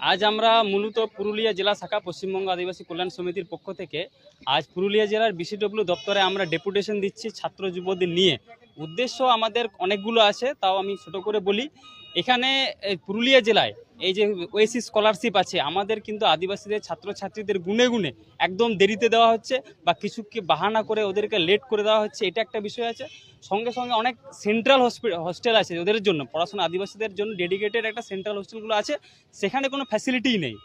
আজ আমরা মূলত পুরুলিয়া জেলা শাখা পশ্চিমবঙ্গ আদিবাসী কল্যাণ সমিতির পক্ষ থেকে আজ পুরুলিয়া জেলার বিসিডব্লিউ দপ্তরে আমরা ডেপুটেশন দিচ্ছি ছাত্র যুবদের নিয়ে। উদ্দেশ্য আমাদের অনেকগুলো আছে, তাও আমি ছোট করে বলি। এখানে পুরুলিয়া জেলায় এই যে ওয়েসি স্কলারশিপ আছে, আমাদের কিন্তু আদিবাসীদের ছাত্রছাত্রীদের গুনে গুনে একদম দেরিতে দেওয়া হচ্ছে বা কিছু কি বাহানা করে ওদেরকে লেট করে দেওয়া হচ্ছে, এটা একটা বিষয় আছে। সঙ্গে সঙ্গে অনেক সেন্ট্রাল হোস্টেল আছে ওদের জন্য, পড়াশোনা আদিবাসীদের জন্য ডেডিকেটেড একটা সেন্ট্রাল হোস্টেলগুলো আছে, সেখানে কোনো ফ্যাসিলিটিই নেই।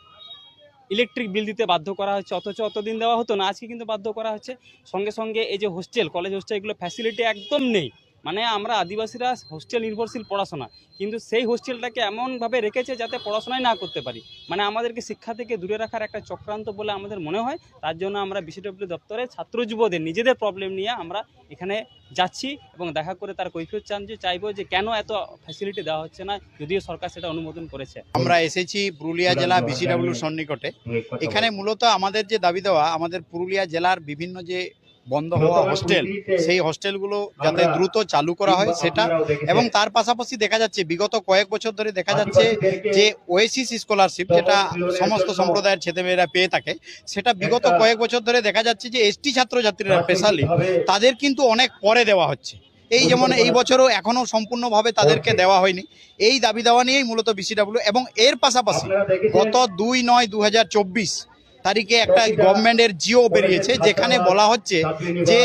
ইলেকট্রিক বিল দিতে বাধ্য করা হচ্ছে, অথচ অতদিন দেওয়া হতো না, আজকে কিন্তু বাধ্য করা হচ্ছে। সঙ্গে সঙ্গে এই যে হোস্টেল কলেজ হোস্টেল এগুলো ফ্যাসিলিটি একদম নেই। মানে আমরা আদিবাসীরা হোস্টেল নির্ভরশীল পড়াশোনা কিন্তু সেই হোস্টেলটাকে এমনভাবে রেখেছে যাতে পড়াশোনাই না করতে পারি। মানে আমাদেরকে শিক্ষা থেকে দূরে রাখার একটা চক্রান্ত বলে আমাদের মনে হয় তার জন্য আমরা বিসিডব্লিউ দপ্তরে ছাত্র যুবদের নিজেদের প্রবলেম নিয়ে আমরা এখানে যাচ্ছি এবং দেখা করে তার কৈফিয়ত চান যে চাইব যে কেন এত ফ্যাসিলিটি দেওয়া হচ্ছে না যদিও সরকার সেটা অনুমোদন করেছে। আমরা এসেছি পুরুলিয়া জেলা বিসিডব্লিউ সন্নিকটে। এখানে মূলত আমাদের যে দাবি দেওয়া আমাদের পুরুলিয়া জেলার বিভিন্ন যে বন্ধ হওয়া হোস্টেল সেই হোস্টেলগুলো যাতে দ্রুত চালু করা হয় সেটা এবং তার পাশাপাশি দেখা যাচ্ছে বিগত কয়েক বছর ধরে দেখা যাচ্ছে যে ওয়েসিস স্কলারশিপ যেটা সমস্ত সম্প্রদায়ের ছেলেমেয়েরা পেয়ে থাকে সেটা বিগত কয়েক বছর ধরে দেখা যাচ্ছে যে এসটি ছাত্রছাত্রীরা স্পেশালি তাদের কিন্তু অনেক পরে দেওয়া হচ্ছে। এই যেমন এই বছরও এখনও সম্পূর্ণভাবে তাদেরকে দেওয়া হয়নি। এই দাবি দেওয়া নিয়েই মূলত বিসিডব্লিউ এবং এর পাশাপাশি গত দুই নয় দু তারিখে একটা গভর্নমেন্টের জিও বেরিয়েছে, যেখানে বলা হচ্ছে যে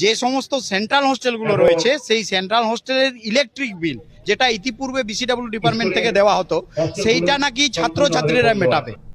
যে সমস্ত সেন্ট্রাল হোস্টেলগুলো রয়েছে, সেই সেন্ট্রাল হোস্টেলের ইলেকট্রিক বিল, যেটা ইতিপূর্বে বিসিডাব্লিউ ডিপার্টমেন্ট থেকে দেওয়া হতো, সেইটা নাকি ছাত্রছাত্রীরা মেটাবে।